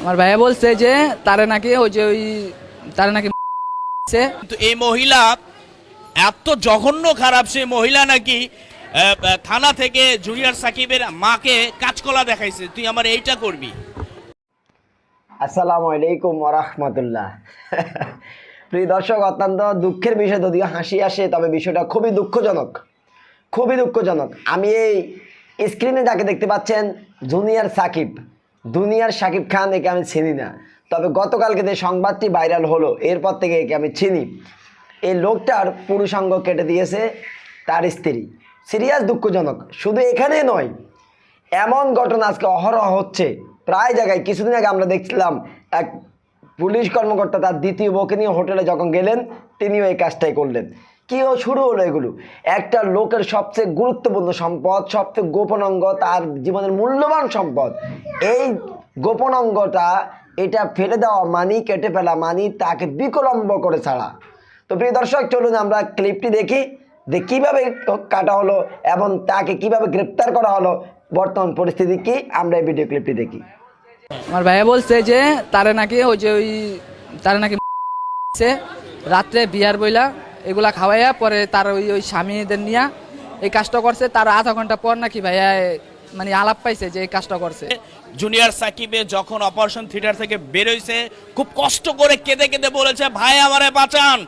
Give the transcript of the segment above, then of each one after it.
আমার ভাইয়া বলছে যে তারে নাকি ওই যে ওই তারে নাকি কিন্তু এই মহিলা এত জঘন্য খারাপ সে মহিলা নাকি থানা থেকে জুনিয়র সাকিবের মাকে কাজকলা দেখাইছে। তুই আমার এইটা করবি? আসসালামু আলাইকুম ওরহমতুল্লাহ প্রিয় দর্শক অত্যন্ত দুঃখের বিষয় যদিও হাসি আসে তবে বিষয়টা খুবই দুঃখজনক। খুবই দুঃখজনক। আমি এই স্ক্রিনে যাকে দেখতে পাচ্ছেন জুনিয়র সাকিব। দুনিয়ার সাকিব খান একে আমি চিনি না। তবে গতকালকে যে সংবাদটি ভাইরাল হলো, এরপর থেকে একে আমি চিনি। এই লোকটার পুরুষাঙ্গ কেটে দিয়েছে তার স্ত্রী। সিরিয়াস দুঃখজনক। শুধু এখানে নয়, এমন ঘটনা আজকে অহরহ হচ্ছে। প্রায় জায়গায় কিছুদিন আগে আমরা দেখছিলাম, এক পুলিশ কর্মকর্তা তার দ্বিতীয় বউকে নিয়ে হোটেলে যখন গেলেন, তিনিও এই কাজটাই করলেন। কি ও শুরু হলো এগুলো। একটা লোকের সবচেয়ে গুরুত্বপূর্ণ সম্পদ, সবচেয়ে গোপন অঙ্গ তার জীবনের মূল্যবান সম্পদ। এই গোপন অঙ্গটা এটা ফেলে দেওয়া মানি, কেটে ফেলা মানি তাকে বিকলম্ব করে ছাড়া। তো প্রিয় দর্শক, চলুন আমরা ক্লিপটি দেখি, যে কীভাবে কাটা হলো এবং তাকে কীভাবে গ্রেপ্তার করা হলো। বর্তমান পরিস্থিতি কি, আমরা এই ভিডিও ক্লিপটি দেখি। আমার ভাইয়া বলছে যে তারে নাকি ওই যে ওই তারে নাকি রাত্রে বিয়ার বইলা এগুলা খাওয়াইয়া পরে তার ওই ওই স্বামীদের নিয়ে এই কাজটা করছে। তার আধা ঘণ্টা পর নাকি ভাইয়া মানে আলাপ পাইছে যে এই কাজটা করছে। জুনিয়র সাকিবে যখন অপারেশন থিয়েটার থেকে বেরোইছে খুব কষ্ট করে কেঁদে কেঁদে বলেছে ভাই আমারে বাঁচান।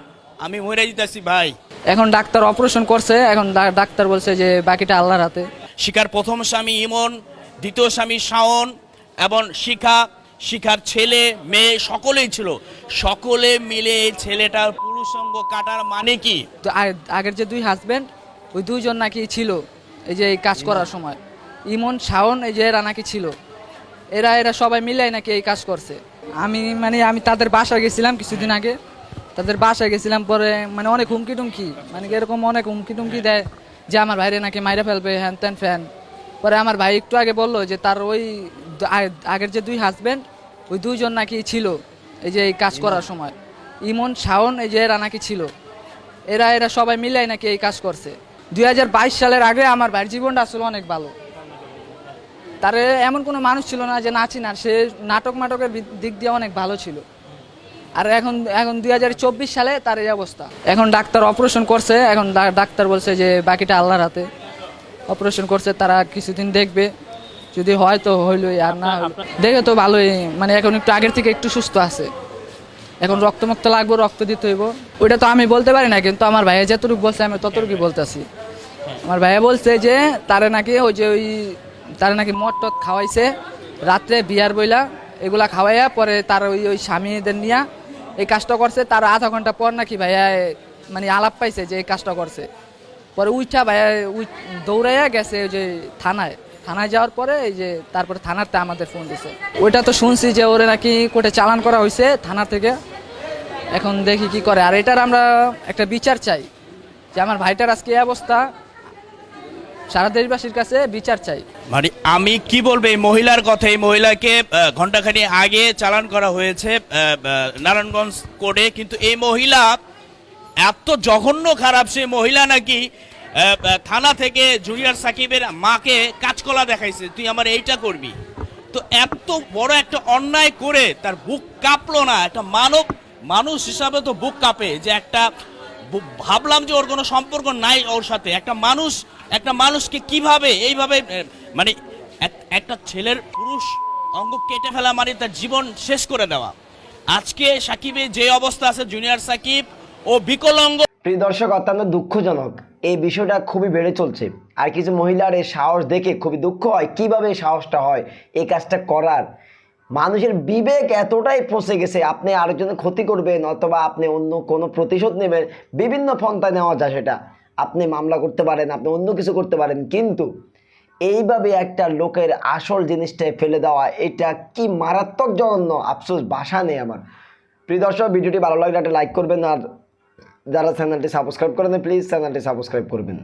আমি মরে দিতেছি ভাই। এখন ডাক্তার অপারেশন করছে। এখন ডাক্তার বলছে যে বাকিটা আল্লাহর হাতে। শিখার প্রথম স্বামী ইমন দ্বিতীয় স্বামী শাওন এবং শিখা। শিখার ছেলে মেয়ে সকলেই ছিল। সকলে মিলে এই ছেলেটার পুরুষঙ্গ কাটার মানে কি? তো আগের যে দুই হাজব্যান্ড ওই দুইজন নাকি ছিল এই যে এই কাজ করার সময়। ইমন শাওন এই যে এরা নাকি ছিল। এরা এরা সবাই মিলে নাকি এই কাজ করছে। আমি মানে আমি তাদের বাসায় গেছিলাম কিছুদিন আগে। তাদের বাসায় গেছিলাম পরে মানে অনেক হুমকি টুমকি মানে এরকম অনেক হুমকি টুমকি দেয় যে আমার ভাইরে নাকি মাইরে ফেলবে হ্যান ত্যান ফ্যান। পরে আমার ভাই একটু আগে বলল যে তার ওই আগের যে দুই হাজবেন্ড ওই দুইজন নাকি ছিল এই যে এই কাজ করার সময়। ইমন শাওন এই যে এরা নাকি ছিল এরা এরা সবাই মিলাই নাকি এই কাজ করছে। দুই হাজার বাইশ সালের আগে আমার ভাইয়ের জীবনটা আসলে অনেক ভালো। তার এমন কোনো মানুষ ছিল না যে নাচি না সে নাটক মাটকের দিক দিয়ে অনেক ভালো ছিল। আর এখন এখন দুই হাজার চব্বিশ সালে তার এই অবস্থা। এখন ডাক্তার অপারেশন করছে এখন ডাক্তার বলছে যে বাকিটা আল্লাহর হাতে। অপারেশন করছে তারা কিছুদিন দেখবে। যদি হয় তো হইলই আর না দেখে তো ভালোই মানে এখন একটু আগের থেকে একটু সুস্থ আছে। এখন রক্ত মুক্ত লাগবো, রক্ত দিতে হইব। ওইটা তো আমি বলতে পারি না, কিন্তু আমার ভাইয়া যতটুকু বলছে, আমি ততটুকুই বলতেছি। আমার ভাইয়া বলছে যে, তারে নাকি ওই যে ওই, তারে নাকি মদ টদ খাওয়াইছে, রাত্রে বিয়ার বইলা, এগুলা খাওয়াইয়া পরে তার ওই ওই স্বামীদের নিয়া এই কাজটা করছে। তার আধা ঘণ্টা পর নাকি ভাইয়া মানে আলাপ পাইছে যে এই কাজটা করছে। পরে উইঠা ভাইয়া উই, দৌড়াইয়া গেছে ওই যে থানায়। থানায় যাওয়ার পরে এই যে তারপরে থানাতে আমাদের ফোন দিছে। ওইটা তো শুনছি যে ওরে নাকি কোর্টে চালান করা হয়েছে থানা থেকে। এখন দেখি কি করে। আর এটার আমরা একটা বিচার চাই যে আমার ভাইটার আজকে অবস্থা। সারা দেশবাসীর কাছে বিচার চাই। মানে আমি কি বলব, এই মহিলার কথা, এই মহিলাকে ঘন্টাখানি আগে চালান করা হয়েছে নারায়ণগঞ্জ কোর্টে, কিন্তু এই মহিলা এত জঘন্য খারাপ সে মহিলা নাকি থানা থেকে জুনিয়র সাকিবের মাকে কাজকলা দেখাইছে, তুই আমার এইটা করবি? তো এত বড় একটা অন্যায় করে তার বুক কাঁপলো না, একটা মানব মানুষ হিসাবে তো বুক কাঁপে যে একটা ভাবলাম যে ওর কোনো সম্পর্ক নাই ওর সাথে। একটা মানুষ, একটা মানুষকে কীভাবে এইভাবে মানে একটা ছেলের পুরুষ অঙ্গ কেটে ফেলা মানে তার জীবন শেষ করে দেওয়া। আজকে সাকিবের যে অবস্থা আছে, জুনিয়র সাকিব, ও বিকলাঙ্গ। প্রিয় দর্শক, অত্যন্ত দুঃখজনক। এই বিষয়টা খুবই বেড়ে চলছে। আর কিছু মহিলার এই সাহস দেখে খুবই দুঃখ হয়। কীভাবে সাহসটা হয়? এই কাজটা করার মানুষের বিবেক এতটাই পচে গেছে, আপনি আরেকজনের ক্ষতি করবেন অথবা আপনি অন্য কোনো প্রতিশোধ নেবেন, বিভিন্ন পন্থায় নেওয়া যায় সেটা। আপনি মামলা করতে পারেন, আপনি অন্য কিছু করতে পারেন, কিন্তু এইভাবে একটা লোকের আসল জিনিসটাই ফেলে দেওয়া, এটা কি মারাত্মক জঘন্য? আফসোস ভাষা নেই আমার। প্রিয় দর্শক, ভিডিওটি ভালো লাগলে একটা লাইক করবেন, আর যারা চ্যানেলটি সাবস্ক্রাইব করেন প্লিজ চ্যানেলটি সাবস্ক্রাইব করবেন।